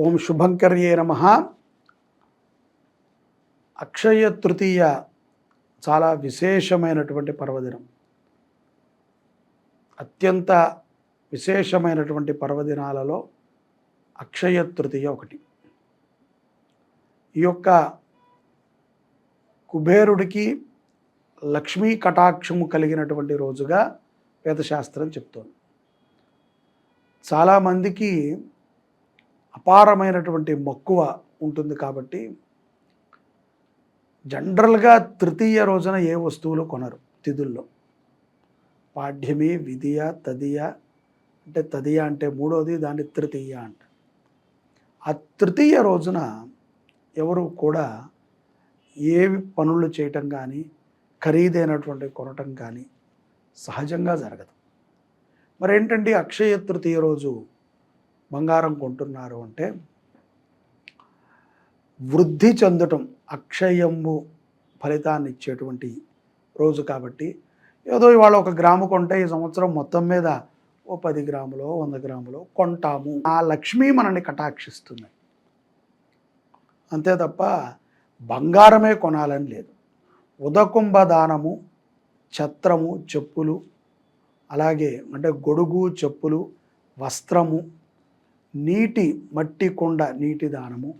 ఓం శుభంకర్యే నమ. అక్షయ తృతీయ చాలా విశేషమైనటువంటి పర్వదినం. అత్యంత విశేషమైనటువంటి పర్వదినాలలో అక్షయ తృతీయ ఒకటి. ఈ యొక్క కుబేరుడికి లక్ష్మీ కటాక్షము కలిగినటువంటి రోజుగా వేదశాస్త్రం చెప్తోంది. చాలామందికి అపారమైనటువంటి మక్కువ ఉంటుంది కాబట్టి జనరల్గా తృతీయ రోజున ఏ వస్తువులు కొనరు తిథుల్లో. పాఠ్యమి విధియ తదియ అంటే తదియ అంటే మూడోది దాన్ని తృతీయ అంట. ఆ తృతీయ రోజున ఎవరు కూడా ఏవి పనులు చేయటం కానీ ఖరీదైనటువంటి కొనటం కానీ సహజంగా జరగదు. మరి అక్షయ తృతీయ రోజు? బంగారం కొంటున్నారు అంటే వృద్ధి చెందటం అక్షయము ఫలితాన్ని ఇచ్చేటువంటి రోజు కాబట్టి ఏదో ఇవాళ ఒక గ్రాము కొంటే ఈ సంవత్సరం మొత్తం మీద ఓ పది గ్రాములో వంద గ్రాములో కొంటాము. ఆ లక్ష్మి మనల్ని కటాక్షిస్తుంది. అంతే తప్ప బంగారమే కొనాలని లేదు. ఉదకుంభ దానము ఛత్రము చెప్పులు అలాగే అంటే గొడుగు చెప్పులు వస్త్రము నీటి మట్టి కొండ నీటి దానము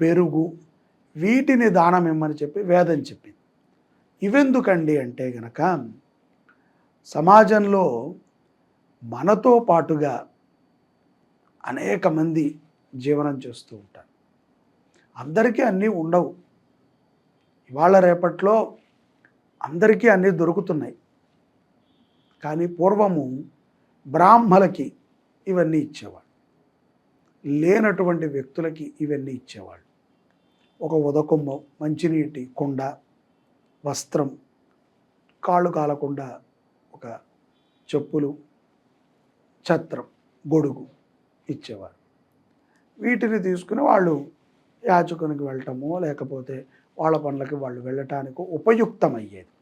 పెరుగు వీటిని దానం ఇమ్మని చెప్పి వేదం చెప్పింది. ఇవెందుకండి అంటే గనక సమాజంలో మనతో పాటుగా అనేక మంది జీవనం చేస్తూ ఉంటారు. అందరికీ అన్నీ ఉండవు. ఇవాళ రేపట్లో అందరికీ అన్నీ దొరుకుతున్నాయి. కానీ పూర్వము బ్రాహ్మలకి ఇవన్నీ ఇచ్చేవాడు లేనటువంటి వ్యక్తులకి ఇవన్నీ ఇచ్చేవాళ్ళు. ఒక ఉదకొమ్మ మంచినీటి కుండ వస్త్రం కాళ్ళు కాలకుండా ఒక చెప్పులు ఛత్రం గొడుగు ఇచ్చేవారు. వీటిని తీసుకుని వాళ్ళు యాచకునికి వెళ్ళటము లేకపోతే వాళ్ళ పనులకి వాళ్ళు వెళ్ళటానికి ఉపయుక్తమయ్యేది.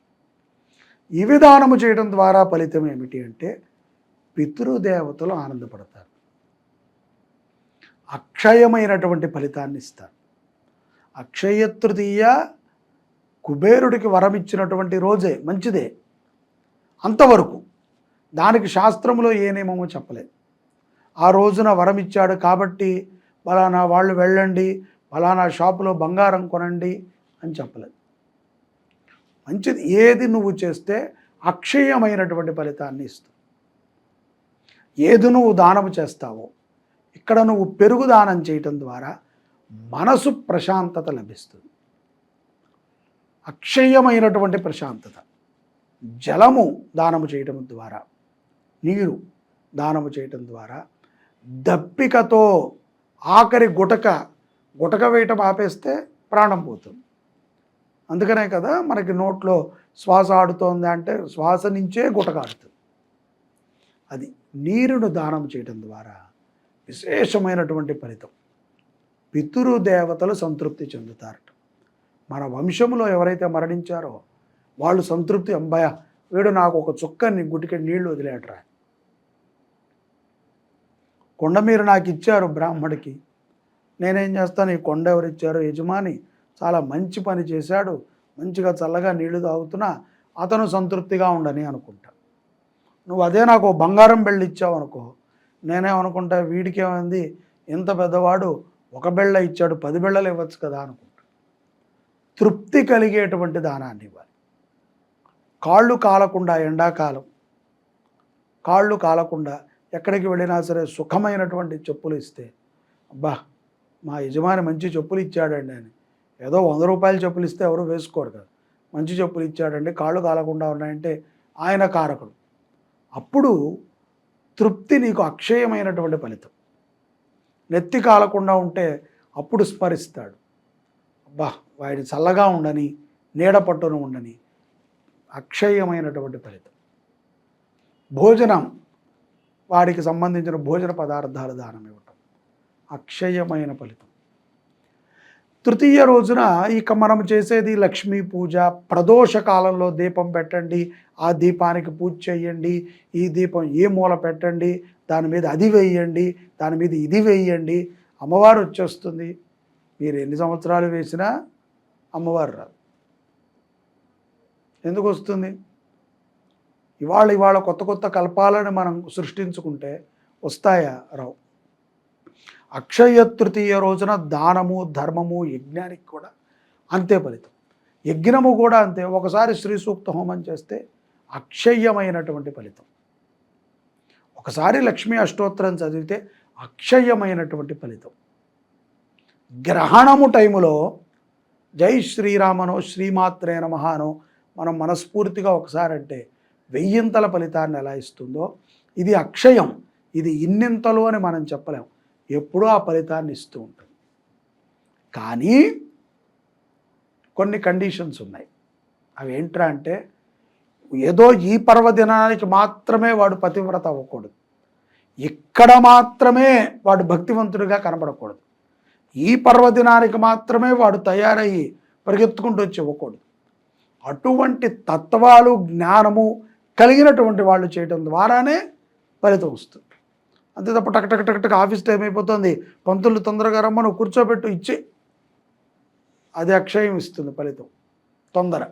ఈ విధానము చేయడం ద్వారా ఫలితం ఏమిటి అంటే పితృదేవతలు ఆనందపడతారు. అక్షయమైనటువంటి ఫలితాన్ని ఇస్తారు అక్షయ తృతీయ కుబేరుడికి వరం ఇచ్చినటువంటి రోజే మంచిదే. అంతవరకు దానికి శాస్త్రంలో ఏ నియమమో చెప్పలేదు. ఆ రోజున వరం ఇచ్చాడు కాబట్టి ఫలానా వాళ్ళు వెళ్ళండి ఫలానా షాపులో బంగారం కొనండి అని చెప్పలేదు. మంచిది ఏది నువ్వు చేస్తే అక్షయమైనటువంటి ఫలితాన్ని ఇస్తుంది. ఏది నువ్వు దానము చేస్తావో ఇక్కడ నువ్వు పెరుగు దానం చేయటం ద్వారా మనసు ప్రశాంతత లభిస్తుంది. అక్షయమైనటువంటి ప్రశాంతత. జలము దానము చేయటం ద్వారా నీరు దానము చేయటం ద్వారా దప్పికతో ఆఖరి గుటక గుటక వేయటం ఆపేస్తే ప్రాణం పోతుంది. అందుకనే కదా మనకి నోట్లో శ్వాస ఆడుతోంది అంటే శ్వాస నుంచే గుటక ఆడుతుంది. అది నీరును దానం చేయటం ద్వారా విశేషమైనటువంటి ఫలితం. పితృదేవతలు సంతృప్తి చెందుతారట. మన వంశంలో ఎవరైతే మరణించారో వాళ్ళు సంతృప్తి అంబయ వీడు నాకు ఒక చుక్కని గుటికి నీళ్ళు వదిలేటరా కొండ మీరు నాకు ఇచ్చారు బ్రాహ్మడికి. నేనేం చేస్తాను? ఈ కొండ ఎవరు ఇచ్చారు? యజమాని చాలా మంచి పని చేశాడు. మంచిగా చల్లగా నీళ్ళు తాగుతున్నా అతను సంతృప్తిగా ఉండని అనుకుంటా. నువ్వు అదే నాకు బంగారం బెళ్ళి ఇచ్చావు అనుకో నేనేమనుకుంటా అనుకుంటా ఏమైంది ఇంత పెద్దవాడు ఒక బిళ్ళ ఇచ్చాడు పది బిళ్ళలు ఇవ్వచ్చు కదా అనుకుంటా. తృప్తి కలిగేటువంటి దానాన్ని ఇవ్వాలి. కాళ్ళు కాలకుండా ఎండాకాలం. కాళ్ళు కాలకుండా ఎక్కడికి వెళ్ళినా సరే సుఖమైనటువంటి చెప్పులు ఇస్తే అబ్బా మా యజమాని మంచి చెప్పులు ఇచ్చాడండి అని. ఏదో వంద రూపాయల చెప్పులు ఇస్తే ఎవరు వేసుకోరు కదా. మంచి చెప్పులు ఇచ్చాడండి కాళ్ళు కాలకుండా ఉన్నాయంటే ఆయన కారకుడు. అప్పుడు తృప్తి నీకు అక్షయమైనటువంటి ఫలితం. నెత్తి కాలకుండా ఉంటే అప్పుడు స్మరిస్తాడు. అబ్బా వాడి చల్లగా ఉండని నీడ పట్టును ఉండని అక్షయమైనటువంటి ఫలితం. భోజనం వాడికి సంబంధించిన భోజన పదార్థాలు దానం ఇవ్వటం అక్షయమైన ఫలితం. తృతీయ రోజున ఇక మనం చేసేది లక్ష్మీ పూజ. ప్రదోష కాలంలో దీపం పెట్టండి. ఆ దీపానికి పూజ చేయండి. ఈ దీపం ఏ మూల పెట్టండి? దాని మీద అది వేయండి. దాని మీద ఇది వేయండి. అమ్మవారు వచ్చేస్తుంది. మీరు ఎన్ని సంవత్సరాలు వేసినా అమ్మవారు రాదు. ఎందుకు వస్తుంది? ఇవాళ ఇవాళ కొత్త కొత్త కల్పాలను మనం సృష్టించుకుంటే వస్తాయా? రావు. అక్షయ తృతీయ రోజున దానము ధర్మము యజ్ఞానికి కూడా అంతే ఫలితం. యజ్ఞము కూడా అంతే. ఒకసారి శ్రీ సూక్త హోమం చేస్తే అక్షయ్యమైనటువంటి ఫలితం. ఒకసారి లక్ష్మీ అష్టోత్తరం చదివితే అక్షయమైనటువంటి ఫలితం. గ్రహణము టైములో జై శ్రీరామనో శ్రీమాత్రే నమహానో మనం మనస్ఫూర్తిగా ఒకసారి అంటే వెయ్యింతల ఫలితాన్ని ఎలా ఇస్తుందో ఇది అక్షయం. ఇది ఇన్నింతలు అని మనం చెప్పలేం. ఎప్పుడూ ఆ ఫలితాన్ని ఇస్తూ ఉంటుంది కానీ కొన్ని కండిషన్స్ ఉన్నాయి. అవి ఏంట్రా అంటే ఏదో ఈ పర్వదినానికి మాత్రమే వాడు పతివ్రత అవ్వకూడదు. ఇక్కడ మాత్రమే వాడు భక్తివంతుడిగా కనబడకూడదు. ఈ పర్వదినానికి మాత్రమే వాడు తయారయ్యి పరిగెత్తుకుంటూ వచ్చి ఇవ్వకూడదు. అటువంటి తత్వాలు జ్ఞానము కలిగినటువంటి వాళ్ళు చేయటం ద్వారానే ఫలితం వస్తుంది. అంతే తప్ప టక్ టక్ టక్ టక్ ఆఫీస్ టైం అయిపోతుంది. పంతులు తొందరగా రమ్మను కూర్చోబెట్టు ఇచ్చి. అది అక్షయం ఇస్తుంది ఫలితం. తొందర.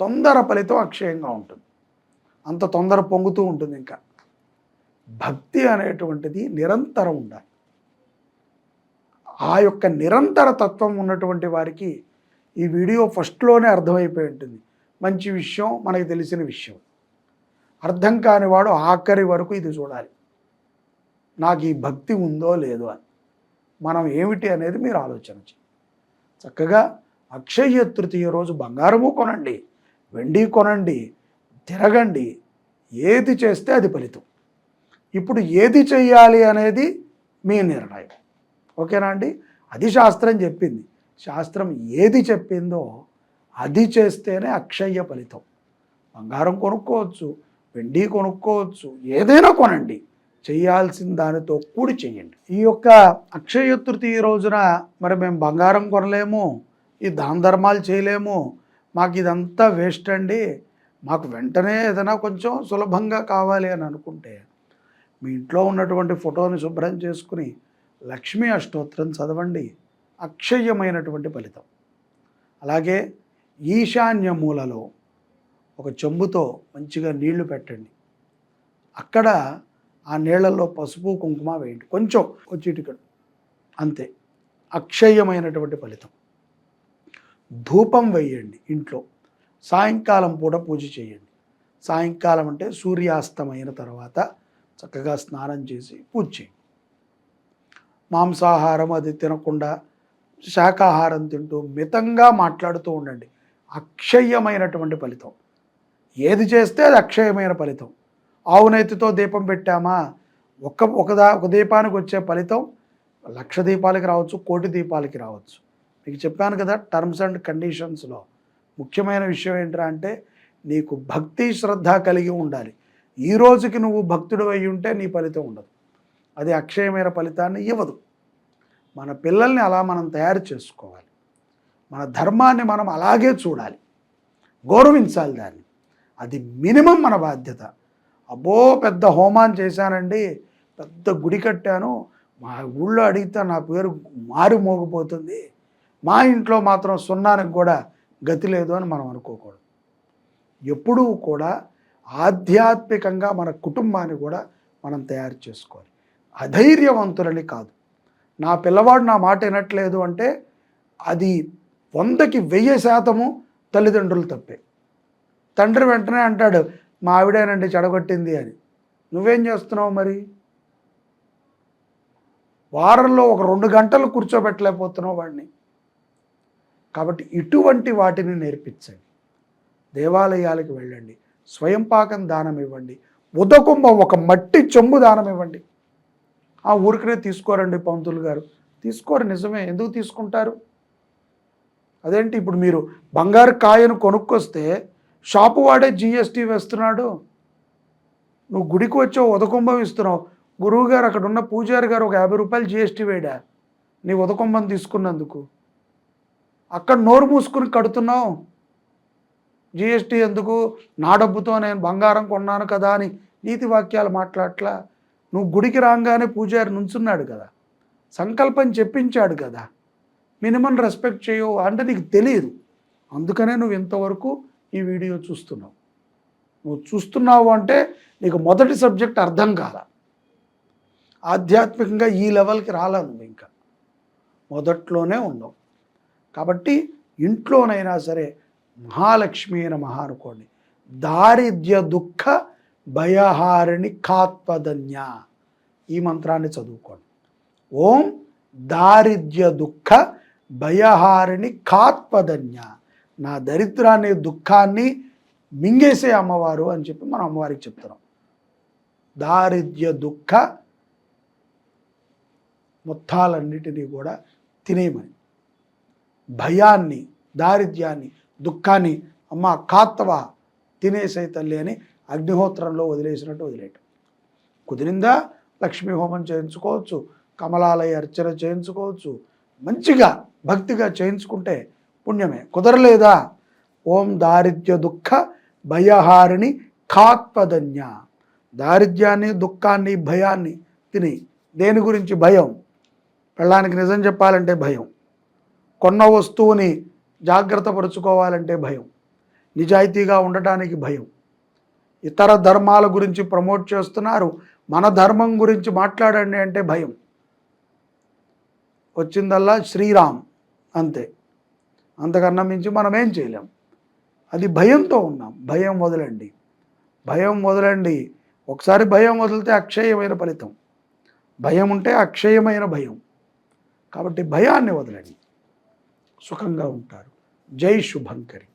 తొందర ఫలితం అక్షయంగా ఉంటుంది. అంత తొందర పొంగుతూ ఉంటుంది ఇంకా. భక్తి అనేటువంటిది నిరంతరం ఉండాలి. ఆ యొక్క నిరంతర తత్వం ఉన్నటువంటి వారికి ఈ వీడియో ఫస్ట్లోనే అర్థమైపోయి ఉంటుంది. మంచి విషయం మనకి తెలిసిన విషయం. అర్థం కానివాడు ఆఖరి వరకు ఇది చూడాలి. నాకు ఈ భక్తి ఉందో లేదో అని. మనం ఏమిటి అనేది మీరు ఆలోచన చేయండి. చక్కగా అక్షయ తృతీయ రోజు బంగారము కొనండి వెండి కొనండి తిరగండి ఏది చేస్తే అది ఫలితం. ఇప్పుడు ఏది చెయ్యాలి అనేది మీ నిర్ణయం. ఓకేనా అండి? అది శాస్త్రం చెప్పింది. శాస్త్రం ఏది చెప్పిందో అది చేస్తేనే అక్షయ ఫలితం. బంగారం కొనుక్కోవచ్చు వెండి కొనుక్కోవచ్చు ఏదైనా కొనండి. చేయాల్సిన దానితో కూడి చేయండి. ఈ యొక్క అక్షయ తృతీయ రోజున మరి మేము బంగారం కొనలేము ఈ దాన ధర్మాలు చేయలేము మాకు ఇదంతా వేస్ట్ అండి. మాకు వెంటనే ఏదైనా కొంచెం సులభంగా కావాలి అని అనుకుంటే మీ ఇంట్లో ఉన్నటువంటి ఫోటోని శుభ్రం చేసుకుని లక్ష్మీ అష్టోత్తరం చదవండి. అక్షయమైనటువంటి ఫలితం. అలాగే ఈశాన్య మూలలో ఒక చెంబుతో మంచిగా నీళ్ళు పెట్టండి. అక్కడ ఆ నీళ్ళల్లో పసుపు కుంకుమ వేయండి. కొంచెం చిటికడు. అంతే. అక్షయమైనటువంటి ఫలితం. ధూపం వేయండి ఇంట్లో. సాయంకాలం పూట పూజ చేయండి. సాయంకాలం అంటే సూర్యాస్తమైన తర్వాత చక్కగా స్నానం చేసి పూజ చేయండి. మాంసాహారం అది తినకుండా శాకాహారం తింటూ మితంగా మాట్లాడుతూ ఉండండి. అక్షయమైనటువంటి ఫలితం. ఏది చేస్తే అది అక్షయమైన ఫలితం. ఆవునైతితో దీపం పెట్టామా? ఒక ఒకదా ఒక దీపానికి వచ్చే ఫలితం లక్ష దీపాలకి రావచ్చు కోటి దీపాలకి రావచ్చు. మీకు చెప్పాను కదా టర్మ్స్ అండ్ కండిషన్స్లో ముఖ్యమైన విషయం ఏంట్రా అంటే నీకు భక్తి శ్రద్ధ కలిగి ఉండాలి. ఈ రోజుకి నువ్వు భక్తుడు అయి ఉంటే నీ ఫలితం ఉండదు. అది అక్షయమైన ఫలితాన్ని ఇవ్వదు. మన పిల్లల్ని అలా మనం తయారు చేసుకోవాలి. మన ధర్మాన్ని మనం అలాగే చూడాలి. గౌరవించాలి దాన్ని. అది మినిమం మన బాధ్యత. అబ్బో పెద్ద హోమాన్ని చేశానండి. పెద్ద గుడి కట్టాను. మా ఊళ్ళో అడిగితే నా పేరు మారి మోగిపోతుంది. మా ఇంట్లో మాత్రం సున్నానికి కూడా గతి లేదు అని మనం అనుకోకూడదు. ఎప్పుడూ కూడా ఆధ్యాత్మికంగా మన కుటుంబాన్ని కూడా మనం తయారు చేసుకోవాలి. అధైర్యవంతులని కాదు. నా పిల్లవాడు నా మాట వినట్లేదు అంటే అది వందకి వెయ్యి శాతము తల్లిదండ్రులు తప్పే. తండ్రి వెంటనే అంటాడు మా ఆవిడేనండి చెడగొట్టింది అని నువ్వేం చేస్తున్నావు మరి? వారంలో ఒక రెండు గంటలు కూర్చోబెట్టలేకపోతున్నావు వాడిని. కాబట్టి ఇటువంటి వాటిని నేర్పించండి. దేవాలయాలకు వెళ్ళండి. స్వయం పాకం దానం ఇవ్వండి. ఉదకుంభ ఒక మట్టి చెంబు దానం ఇవ్వండి. ఆ ఊరికనే తీసుకోరండి పంతులు గారు. తీసుకోరు నిజమే. ఎందుకు తీసుకుంటారు? అదేంటి ఇప్పుడు మీరు బంగారు కాయను కొనుక్కొస్తే షాపు వాడే జిఎస్టీ వేస్తున్నాడు. నువ్వు గుడికి వచ్చావు ఉదకుంభం ఇస్తున్నావు. గురువుగారు అక్కడ ఉన్న పూజారి గారు ఒక యాభై రూపాయలు జిఎస్టీ వేయడా నీ ఉదకుంభం తీసుకున్నందుకు. అక్కడ నోరు మూసుకుని కడుతున్నావు. జిఎస్టీ ఎందుకు? నా డబ్బుతో నేను బంగారం కొన్నాను కదా అని నీతి వాక్యాలు మాట్లాడట్లా. నువ్వు గుడికి రాగానే పూజారి నుంచున్నాడు కదా. సంకల్పం చెప్పించాడు కదా. మినిమం రెస్పెక్ట్ చేయవు అంటే నీకు తెలియదు. అందుకనే నువ్వు ఇంతవరకు ఈ వీడియో చూస్తున్నావు. నువ్వు చూస్తున్నావు అంటే నీకు మొదటి సబ్జెక్ట్ అర్థం కాల ఆధ్యాత్మికంగా ఈ లెవెల్కి రాలా నువ్వు ఇంకా? మొదట్లోనే ఉన్నావు. కాబట్టి ఇంట్లోనైనా సరే మహాలక్ష్మి అయిన మహా అనుకోండి. దారిద్ర్య దుఃఖ భయహారిణి కాత్పదన్య ఈ మంత్రాన్ని చదువుకోండి. ఓం దారిద్ర్య దుఃఖ భయహారిణి కాత్పదన్య నా దరిద్రాన్ని దుఃఖాన్ని మింగేసే అమ్మవారు అని చెప్పి మనం అమ్మవారికి చెప్తున్నాం. దారిద్ర్య దుఃఖ మొత్తాలన్నిటినీ కూడా తినేయమని. భయాన్ని దారిద్ర్యాన్ని దుఃఖాన్ని అమ్మ కాత్తవా? తినేసే తల్లి అని అగ్నిహోత్రంలో వదిలేసినట్టు వదిలేయటం. కుదిరిందా? లక్ష్మీ హోమం చేయించుకోవచ్చు కమలాలయ అర్చన చేయించుకోవచ్చు. మంచిగా భక్తిగా చేయించుకుంటే పుణ్యమే. కుదరలేదా? ఓం దారిద్ర్య దుఃఖ భయహారిణి కాత్పదన్య దారిద్ర్యాన్ని దుఃఖాన్ని భయాన్ని తిని. దేని గురించి భయం? పెళ్ళానికి నిజం చెప్పాలంటే భయం. కొన్న వస్తువుని జాగ్రత్త పరుచుకోవాలంటే భయం. నిజాయితీగా ఉండటానికి భయం. ఇతర ధర్మాల గురించి ప్రమోట్ చేస్తున్నారు. మన ధర్మం గురించి మాట్లాడండి అంటే భయం. వచ్చిందల్లా శ్రీరామ్ అంతే. అంతకన్నా మించి మనం ఏం చేయలేం. అది భయంతో ఉన్నాం. భయం వదలండి. భయం వదలండి. ఒకసారి భయం వదిలితే అక్షయమైన ఫలితం. భయం ఉంటే అక్షయమైన భయం. కాబట్టి భయాన్ని వదలండి. సుఖంగా ఉంటారు. జై శుభంకరి.